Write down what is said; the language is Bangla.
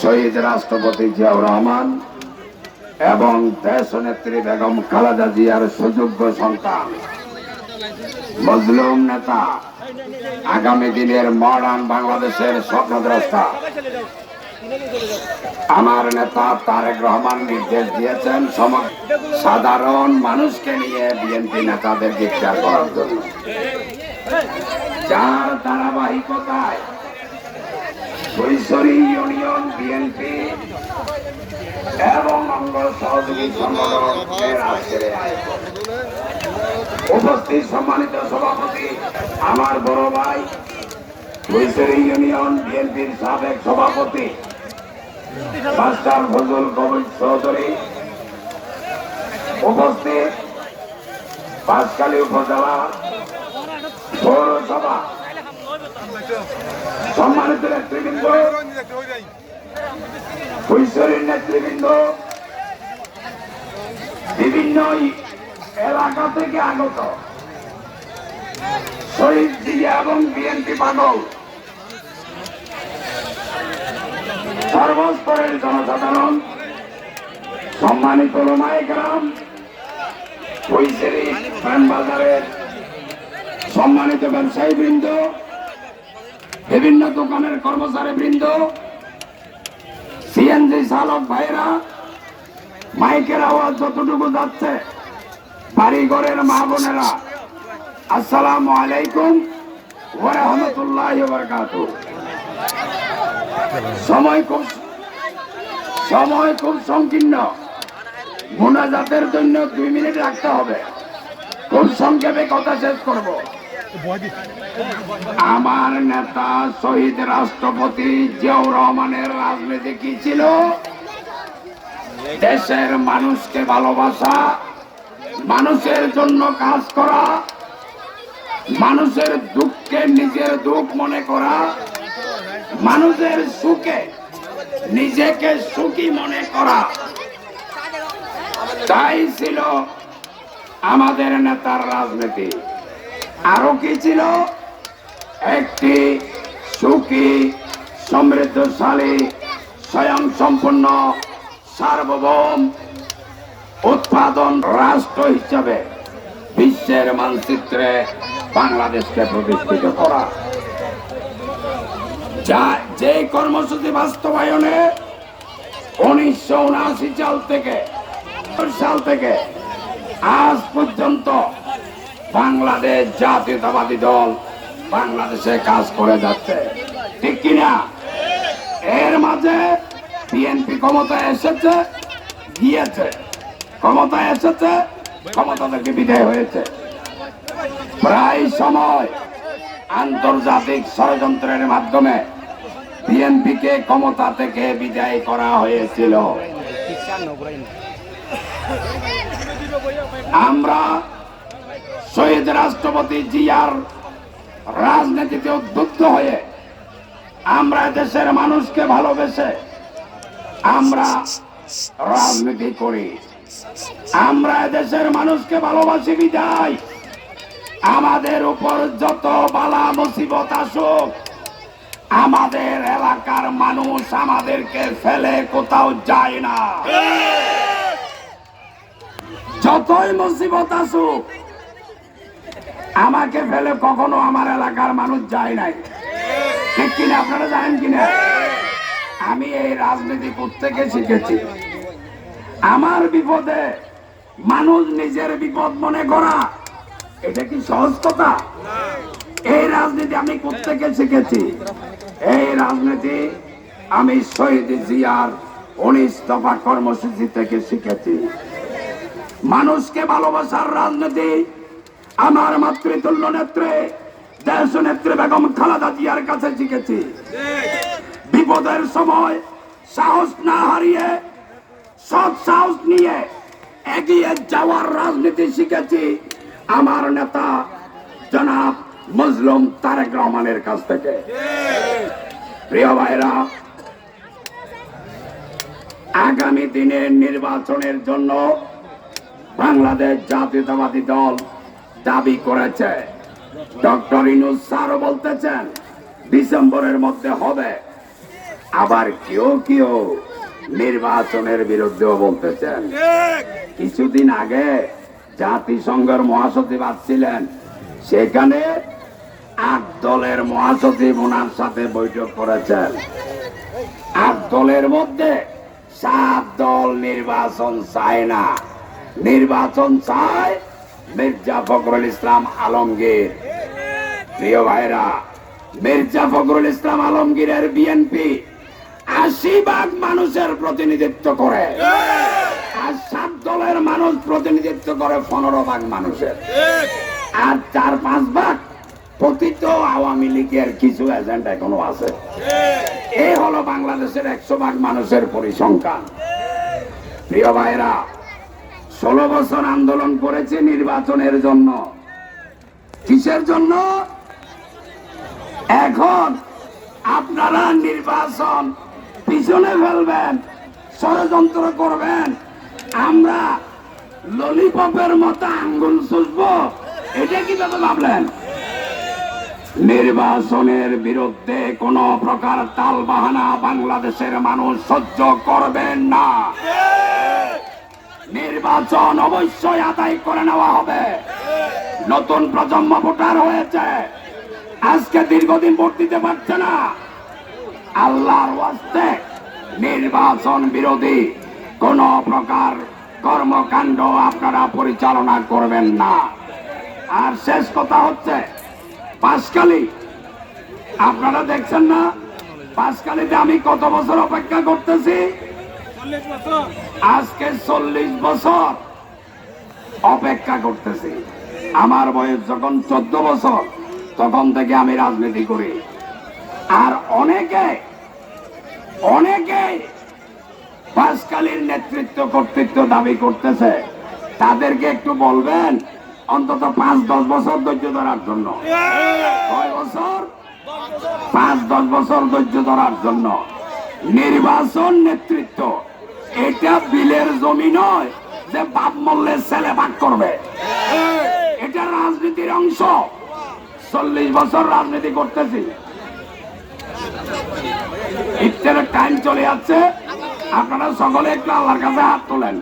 শহীদ রাষ্ট্রপতি জিয়াউর রহমান এবং দেশ নেত্রী বেগম খালেদা জিয়ার সুযোগ্য সন্তান, মজলুম নেতা, আগামী দিনের মডার্ন বাংলাদেশের স্বপ্নদ্রষ্টা আমার নেতা তারেক রহমান নির্দেশ দিয়েছেন সাধারণ মানুষকে নিয়ে বিএনপি নেতাদের গ্রেফতার করার জন্য। যার ধারাবাহিকতায় কৈশোরী ইউনিয়ন বিএনপি এবং অঙ্গ সহযোগী সংগঠনের আজকের উপস্থিত সম্মানিত সভাপতি, আমার বড় ভাই ইউনিয়ন বিএনপির সাবেক সভাপতি মাস্টার ফজল কবির চৌধুরী উপস্থিত বাঁশখালী উপজেলা পৌরসভা। সম্মানিত নেতৃবৃন্দ, কৈশোরীর নেতৃবৃন্দ, বিভিন্ন এলাকা থেকে আগত শহীদ জিয়া এবং বিএনপি পাগল। সর্বস্তরের জনসাধারণ, সম্মানিত রোমায় গ্রাম বাজারের সম্মানিত ব্যবসায়ী বৃন্দ বিভিন্ন দোকানের কর্মচারী বৃন্দ সিএনজি চালক ভাইরা, মাইকের আওয়াজ যতটুকু যাচ্ছে বাড়ি ঘরের মা বোনেরা, আসসালামু আলাইকুম ওয়া রাহমাতুল্লাহি ওয়া বারাকাতুহু। সময় খুব সময় খুব সংকীর্ণ। মোনাজাতের জন্য দুই মিনিট রাখতে হবে। খুব সংক্ষেপে কথা শেষ করব। আমার নেতা শহীদ রাষ্ট্রপতি জিয়াউর রহমানের রাজনীতি কি ছিল? দেশের মানুষকে ভালোবাসা, মানুষের জন্য কাজ করা, মানুষের দুঃখকে নিজের দুঃখ মনে করা মানুষের সুখে নিজেকে সুখী মনে করা। তাই ছিল আমাদের নেতার রাজনীতি। আরও কি ছিল? একটি সুখী, সমৃদ্ধশালী স্বয়ং সম্পূর্ণ সার্বভৌম উৎপাদন রাষ্ট্র হিসাবে বিশ্বের মানচিত্রে বাংলাদেশকে প্রতিষ্ঠিত করা। যা যে কর্মসূচি বাস্তবায়নে উনিশশো উনআশি সাল থেকে সাল থেকে আজ পর্যন্ত বাংলাদেশ জাতীয়তাবাদী দল বাংলাদেশে কাজ করে যাচ্ছে। ঠিক কিনা? এর মাঝে বিএনপি ক্ষমতা এসেছে, গিয়েছে। ক্ষমতা এসেছে, ক্ষমতা থেকে বিদায় হয়েছে। প্রায় সময় আন্তর্জাতিক ষড়যন্ত্রের মাধ্যমে বিএনপিকে ক্ষমতা থেকে বিদায় করা হয়েছিল। আমরা শহীদ রাষ্ট্রপতি জিয়ার রাজনীতিতে উদ্বুদ্ধ হয়ে আমরা দেশের মানুষকে ভালোবেসে আমরা রাজনীতি করি। আমরা দেশের মানুষকে ভালোবাসি বিদায়। আমাদের উপর যত বালা মুসিবত আসুক আমাদের এলাকার মানুষ আমাদেরকে ফেলে কোথাও যায় না। যতই মুসিবত আসুক, আমাকে ফেলে কখনো আমার এলাকার মানুষ যায় নাই। ঠিক কিনা আপনারা জানেন কিনা? আমি এই রাজনীতি থেকে শিখেছি। আমার বিপদে মানুষ নিজের বিপদ মনে করা, এটা কি সহজ কথা? এই রাজনীতি আমি থেকে শিখেছি। এই রাজনীতি আমি শহীদ জিয়ার উনিশ দফা কর্মসূচি থেকে শিখেছি। মানুষকে ভালোবাসার রাজনীতি, আমার মাতৃতুল্য নেত্রে দেশ নেত্রী বেগম খালেদা জিয়ার কাছে শিখেছি। বিপদের সময় সাহস না হারিয়ে, সৎ সাহস নিয়ে এগিয়ে যাওয়ার রাজনীতি শিখেছি। আমার নেতা জনাব মজলুম তারেক রহমানের কাছ থেকে। প্রিয় ভাইরা, আগামী দিনের নির্বাচনের জন্য বাংলাদেশ জাতীয়তাবাদী দল দাবি করেছে। ডক্টর ইনুস স্যারও বলতেছেন, ডিসেম্বরের মধ্যে হবে। আবার কেউ কেউ নির্বাচনের বিরুদ্ধেও বলতেছেন। কিছুদিন আগে জাতিসংঘের মহাসচিব আসছিলেন, সেখানে আট দলের মহাসচিব ওনার সাথে বৈঠক করেছেন। আট দলের মধ্যে সাত দল নির্বাচন চায় না। নির্বাচন চায় মির্জা ফখরুল ইসলাম আলমগীর। প্রিয় ভাইরা, মির্জা ফখরুল ইসলাম আলমগীরের বিএনপি আশি ভাগ মানুষের প্রতিনিধিত্ব করে আর সাত দলের মানুষ প্রতিনিধিত্ব করে পনেরো ভাগ মানুষের। আর চার পাঁচ ভাগ পতিত আওয়ামী লীগের কিছু এজেন্ট এখনও আছে। এই হলো বাংলাদেশের একশো ভাগ মানুষের পরিসংখ্যান। প্রিয় ভাইরা ষোলো বছর আন্দোলন করেছে নির্বাচনের জন্য। কিসের জন্য? এখন আপনারা নির্বাচন পিছনে ফেলবেন, ষড়যন্ত্র করবেন। আমরা ললিপপের মতো আঙ্গুল চুষবো, এটা কীভাবে ভাবলেন? নির্বাচনের বিরুদ্ধে কোন প্রকার তাল বাহানা বাংলাদেশের মানুষ সহ্য করবেন না। নির্বাচন অবশ্যই আদায় করে নেওয়া হবে। নতুন প্রজন্ম ভোটার হয়েছে। আজকে দীর্ঘদিন ভোট দিতে পারছে না। আল্লাহর ওয়াস্তে নির্বাচন বিরোধী কোন প্রকার কর্মকাণ্ড আপনারা পরিচালনা করবেন না। আর শেষ কথা হচ্ছে পাঁচকালি আপনারা দেখছেন না পাঁচকালিতে আমি কত বছর অপেক্ষা করতেছি? আজকে চল্লিশ বছর অপেক্ষা করতেছি। আমার বয়স যখন চোদ্দ বছর, তখন থেকে আমি রাজনীতি করি। আর অনেকে অনেকে পাঁচকালীর নেতৃত্ব কর্তৃত্ব দাবি করতেছে। তাদেরকে একটু বলবেন? অন্তত পাঁচ, দশ বছর ধৈর্য ধরার জন্য। কয় বছর, পাঁচ, দশ বছর ধৈর্য ধরার জন্য। নির্বাচন নেতৃত্ব, এটা বিলের জমি নয় যে বাপ মল্লের ছেলে ভাগ করবে। এটা রাজনীতির অংশ। চল্লিশ বছর রাজনীতি করতেছি। ইফতারের টাইম চলে যাচ্ছে। আপনারা সকলে একটু আল্লাহর কাছে হাত তোলেন।